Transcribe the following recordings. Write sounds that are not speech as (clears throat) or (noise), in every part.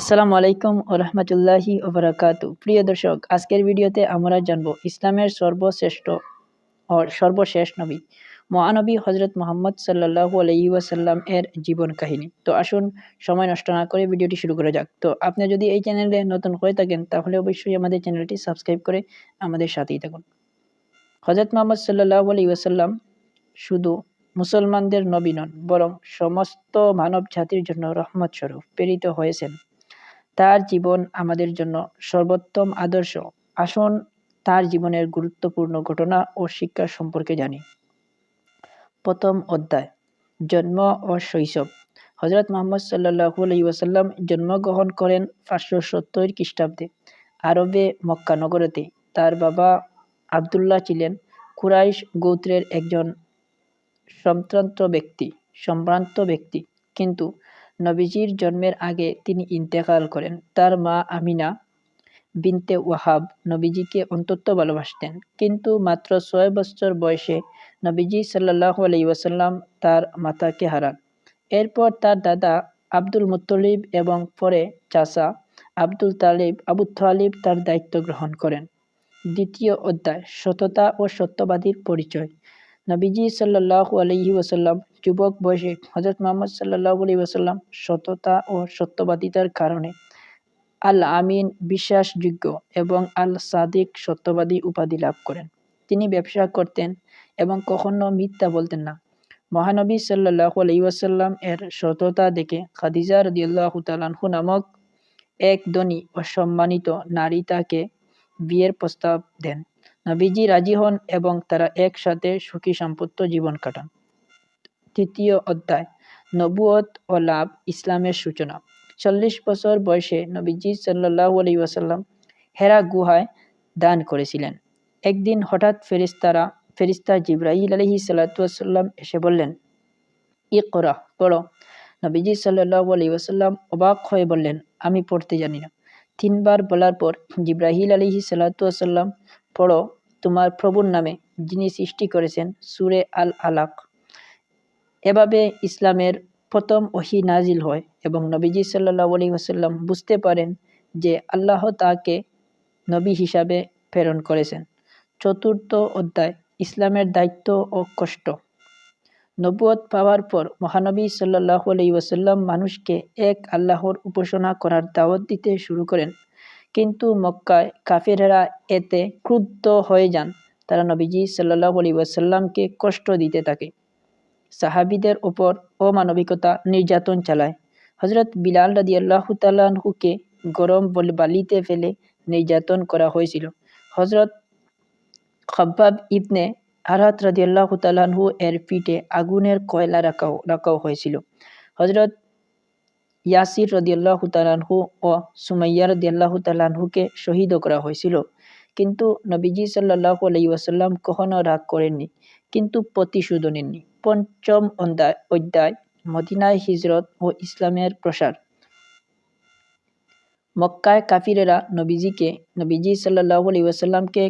আসসালামু আলাইকুম ও রহমতুল্লাহি ওবরাকাতু প্রিয় দর্শক, আজকের ভিডিওতে আমরা জানব ইসলামের সর্বশ্রেষ্ঠ ও সর্বশেষ নবী, মহানবী হজরত মোহাম্মদ সাল্লাহু আলহি ওয়াসাল্লাম এর জীবন কাহিনী। তো আসুন, সময় নষ্ট না করে ভিডিওটি শুরু করা যাক। তো আপনি যদি এই চ্যানেলে নতুন হয়ে থাকেন, তাহলে অবশ্যই আমাদের চ্যানেলটি সাবস্ক্রাইব করে আমাদের সাথেই থাকুন। হজরত মোহাম্মদ সাল্লাহু আলহি ওয়াসাল্লাম শুধু মুসলমানদের নবী নন, বরং সমস্ত মানব জাতির জন্য রহমত স্বরূপ প্রেরিত হয়েছেন। তার জীবন আমাদের জন্য সর্বোত্তম আদর্শ। আসুন তার জীবনের গুরুত্বপূর্ণ ঘটনা ও শিক্ষা সম্পর্কে জানি। প্রথম অধ্যায়, জন্ম ও শৈশব। হজরত মোহাম্মদ সাল্লাহু ওয়াসাল্লাম জন্মগ্রহণ করেন পাঁচশো সত্তর খ্রিস্টাব্দে। আরবে মক্কানগরতে তার বাবা আবদুল্লাহ ছিলেন। কুরাইশ গোত্রের একজন সম্ভ্রান্ত ব্যক্তি সম্ভ্রান্ত ব্যক্তি। কিন্তু নবীজির জন্মের আগে তিনি ইন্তেকাল করেন। তার মা আমিনা বিনতে ওয়াহাব নবীজিকে অন্তত ভালোবাসতেন। কিন্তু মাত্র ছয় বছর বয়সে নবীজি সাল্লাহ আলাই ওয়াসাল্লাম তার মাতাকে হারান। এরপর তার দাদা আব্দুল মুত্তলিব এবং পরে চাষা আব্দুল তালিব আবু তালিব তার দায়িত্ব গ্রহণ করেন। দ্বিতীয় অধ্যায়, সততা ও সত্যবাদীর পরিচয়। নবীজি সাল্লাহ আলহি ওসাল্লাম যুবক বয়সে হজরত মোহাম্মদ সাল্লাহ আলী ওসাল্লাম সততা ও সত্যবাদিতার কারণে আল আমিন বিশ্বাসযোগ্য এবং আল সাদিক সত্যবাদী উপাধি লাভ করেন। তিনি ব্যবসা করতেন এবং কখনো মিথ্যা বলতেন না। মহানবী সাল্লাহ আলী ওয়াসাল্লাম এর সততা দেখে খাদিজা রদিয়াল্লাহ তালানহু নামক এক ধনী ও সম্মানিত নারী তাকে বিয়ের প্রস্তাব দেন। নবীজি রাজি হন এবং তারা একসাথে সুখী সম্পত্ত জীবন কাটান। তৃতীয় অধ্যায় নবুয়ত ও লাভ ইসলামের সূচনা। চল্লিশ বছর বয়সে নবীজি সাল্লাহ আলী ওয়াসাল্লাম হেরা গুহায় দান করেছিলেন। একদিন হঠাৎ ফেরিস্তারা ফেরিস্তা জিব্রাহিল আলহি সাল্লাতাম এসে বললেন ই করা পড়ো। নবীজি সাল্লাহ আলী ওয়াসাল্লাম অবাক হয়ে বললেন, আমি পড়তে জানি না। তিনবার বলার পর জিব্রাহিল আলহি সাল্লাতাম পড়ো, তোমার প্রভুর নামে, যিনি সৃষ্টি করেছেন সুরে আল আলাক এভাবে ইসলামের প্রথম ওহি নাজিল হয় এবং নবীজি সাল্লাহ আলী ওসাল্লাম বুঝতে পারেন যে আল্লাহ তাকে নবী হিসাবে প্রেরণ করেছেন। চতুর্থ অধ্যায়, ইসলামের দায়িত্ব ও কষ্ট। নবুয়ত পাওয়ার পর মহানবী সাল্লাহ আলী ওসাল্লাম মানুষকে এক আল্লাহর উপাসনা করার দাওয়াত দিতে শুরু করেন। কিন্তু মক্কায় কাফেরেরা এতে ক্রুদ্ধ হয়ে যান। তারা নবীজি সাল্লাহ আলী ওয়াসাল্লামকে কষ্ট দিতে থাকে। সাহাবিদের ওপর অমানবিকতা নির্যাতন চালায়। হজরত বিলাল রাদি আল্লাহ তালাহুকে গরম বলে, বালিতে ফেলে নির্যাতন করা হয়েছিল। হজরত খব্বাব ইবনে আরাত রাদি আল্লাহ তালাহু এর পিঠে আগুনের কয়লা রাখাও রাখাও হয়েছিল। হজরত ইয়াসির রদিয়াল্লাহ তালাহু ও সুমাইয়া রদিয়াল্লাহ তালাহুকে শহীদও করা হয়েছিল। কিন্তু নবীজি সাল্লাহ আলাই ওয়াসাল্লাম কখনো রাগ করেননি, কিন্তু প্রতিশোধ নেননি। পঞ্চম অধ্যায় অধ্যায়, মদিনায় হিজরত ও ইসলামের প্রসার। মক্কায় কাফিরেরা নবীজিকে, নবীজি সাল্লাহ আলী ওয়াসাল্লামকে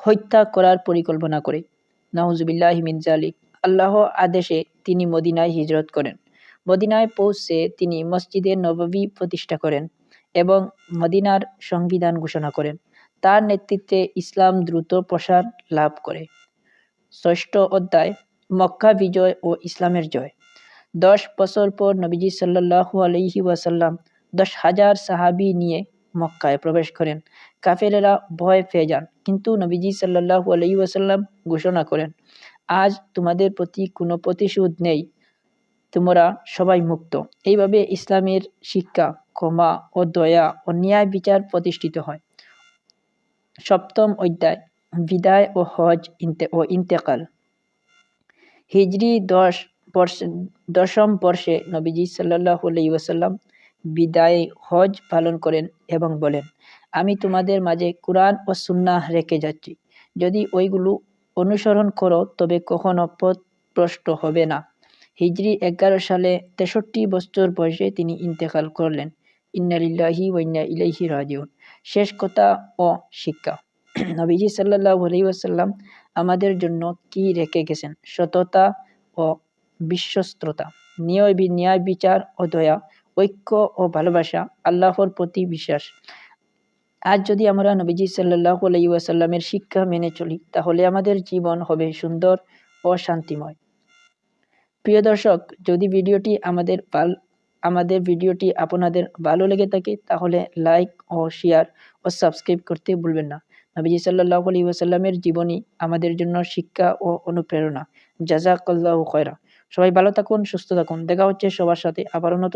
হত্যা করার পরিকল্পনা করে। নাহুজুবিল্লাহ মিনজালিক আল্লাহ আদেশে তিনি মদিনায় হিজরত করেন। মদিনায় পৌঁছে তিনি মসজিদে নববী প্রতিষ্ঠা করেন এবং মদিনার সংবিধান ঘোষণা করেন। তার নেতৃত্বে ইসলাম দ্রুত প্রসার লাভ করে। ষষ্ঠ অধ্যায়, মক্কা বিজয় ও ইসলামের জয়। দশ বছর পর নবীজি সাল্লাহু আলহি ওয়াসাল্লাম দশ হাজার সাহাবি নিয়ে মক্কায় প্রবেশ করেন। কাফেরেরা ভয় পেয়ে যান, কিন্তু নবীজি সাল্লাহু আলহি ওয়াসাল্লাম ঘোষণা করেন, আজ তোমাদের প্রতি কোনো প্রতিশোধ নেই। তোমরা সবাই মুক্ত। এইভাবে ইসলামের শিক্ষা, ক্ষমা ও দয়া ও ন্যায় বিচার প্রতিষ্ঠিত হয়। সপ্তম অধ্যায়, বিদায় ও হজ ইন্তে ও ইন্তেকাল। হিজরি দশ বর্ষে দশম বর্ষে নবীজি সাল্লাহ ওসাল্লাম বিদায় হজ পালন করেন এবং বলেন, আমি তোমাদের মাঝে কোরআন ও সুন্নাহ রেখে যাচ্ছি। যদি ওইগুলো অনুসরণ করো, তবে কখনো পথ প্রষ্ট হবে না। হিজরি এগারো সালে তেষট্টি বছর বয়সে তিনি ইন্তেকাল করলেন। ইন্নালিল্লাহি ওয়াইন্না ইলাইহি রাজিউন। শেষ কথা ও শিক্ষা। (clears throat) নবীজি সাল্লাহ আলাইসাল্লাম আমাদের জন্য কি রেখে গেছেন? সততা ও বিশ্বস্ততা। নিয় ন্যায় বিচার ও দয়া, ঐক্য ও ভালোবাসা, আল্লাহর প্রতি বিশ্বাস। আজ যদি আমরা নবীজি সাল্লাহ আলাইসাল্লামের শিক্ষা মেনে চলি, তাহলে আমাদের জীবন হবে সুন্দর ও শান্তিময়। প্রিয় দর্শক, যদি ভিডিওটি আমাদের আমাদের ভিডিওটি আপনাদের ভালো লেগে থাকে, তাহলে লাইক ও শেয়ার ও সাবস্ক্রাইব করতে ভুলবেন না। নবীজি সাল্লাহ আলী ওসাল্লামের জীবনী আমাদের জন্য শিক্ষা ও অনুপ্রেরণা। জাজাকাল্লাহ খয়রা সবাই ভালো থাকুন, সুস্থ থাকুন। দেখা হচ্ছে সবার সাথে আবারও নতুন